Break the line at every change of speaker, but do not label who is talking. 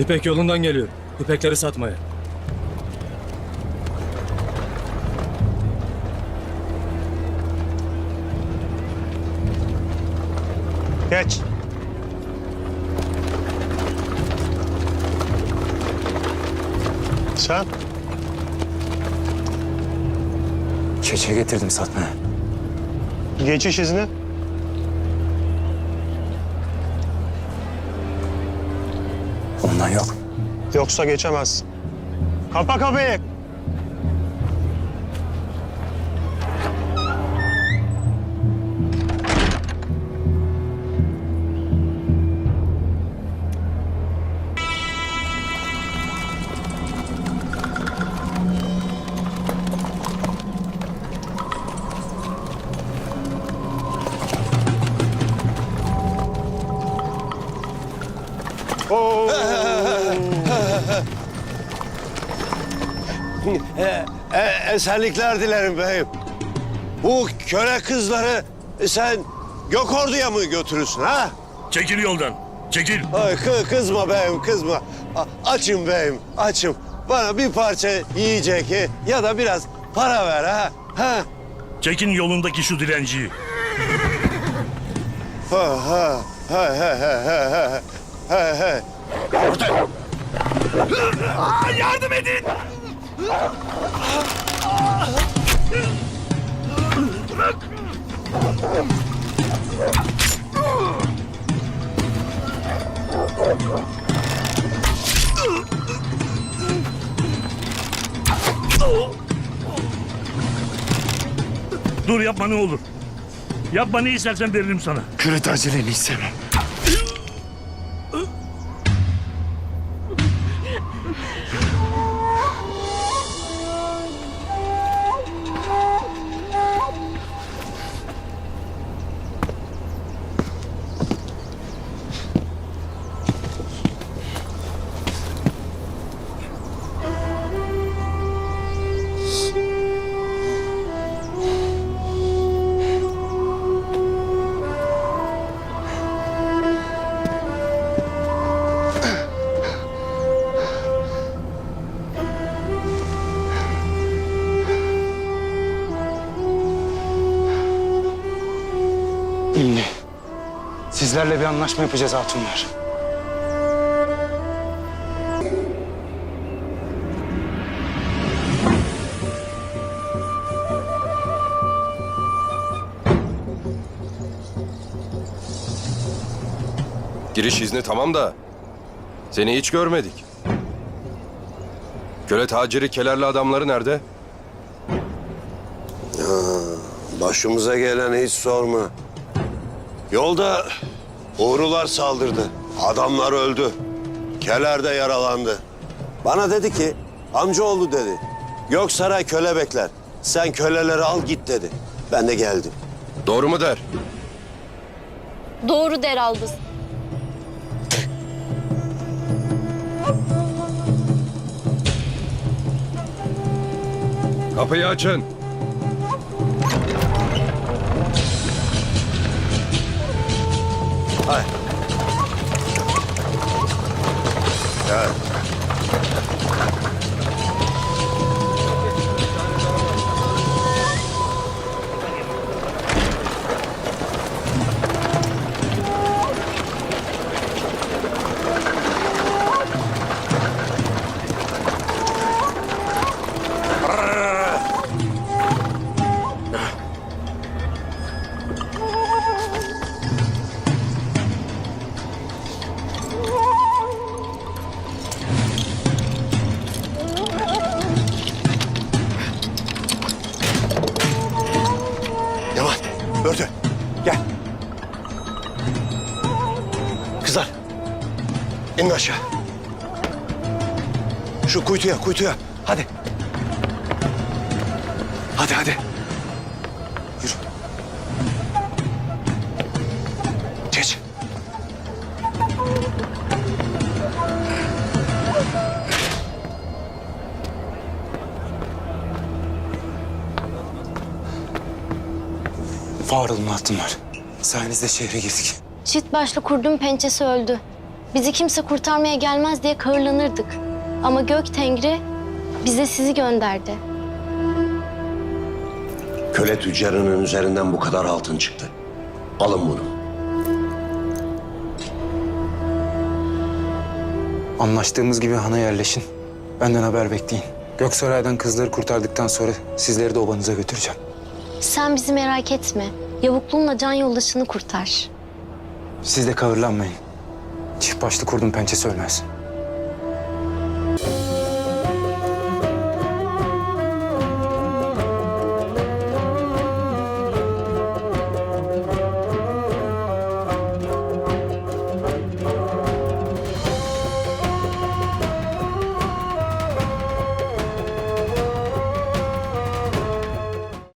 İpek yolundan geliyor. İpekleri satmaya.
Geç. Sen?
Keçe getirdim satmaya.
Geçiş izni.
Ondan yok.
Yoksa geçemezsin. Kapa kapıyı.
E, e, esenlikler dilerim beyim. Bu köle kızları sen Gökordu'ya mı götürürsün ha?
Çekil yoldan. Çekil.
Ay, kı kızma beyim kızma. A açım beyim açım. Bana bir parça yiyecek he, ya da biraz para ver ha. ha.
Çekin yolundaki şu dilenciyi.
Ha ha ha ha ha ha ha ha.
Ortaya yardım edin. Dur yapma ne olur. Yapma ne istersen veririm sana.
Köle tacirliğini istemem. Yeah. Sizlerle bir anlaşma yapacağız hatunlar.
Giriş izni tamam da seni hiç görmedik. Köle taciri kelerli adamları nerede?
Başımıza geleni hiç sorma. Yolda uğrular saldırdı. Adamlar öldü. Keler de yaralandı. Bana dedi ki amcaoğlu dedi. Göksaray köle bekler. Sen köleleri al git dedi. Ben de geldim.
Doğru mu der?
Doğru der Albız.
Kapıyı açın.
哎。Örtü. Gel. Kızlar, inin aşağı. Şu kuytuya, kuytuya. Hadi. Hadi, hadi. Yürü.
Var olun hatunlar. Sayenizde şehre girdik.
Çift başlı kurdun pençesi öldü. Bizi kimse kurtarmaya gelmez diye kahırlanırdık. Ama Gök Tengri bize sizi gönderdi.
Köle tüccarının üzerinden bu kadar altın çıktı. Alın bunu.
Anlaştığımız gibi hana yerleşin. Benden haber bekleyin. Göksaray'dan kızları kurtardıktan sonra sizleri de obanıza götüreceğim.
Sen bizi merak etme. Yavukluğunla can yoldaşını kurtar.
Siz de kavırlanmayın. Çift başlı kurdun pençesi ölmez.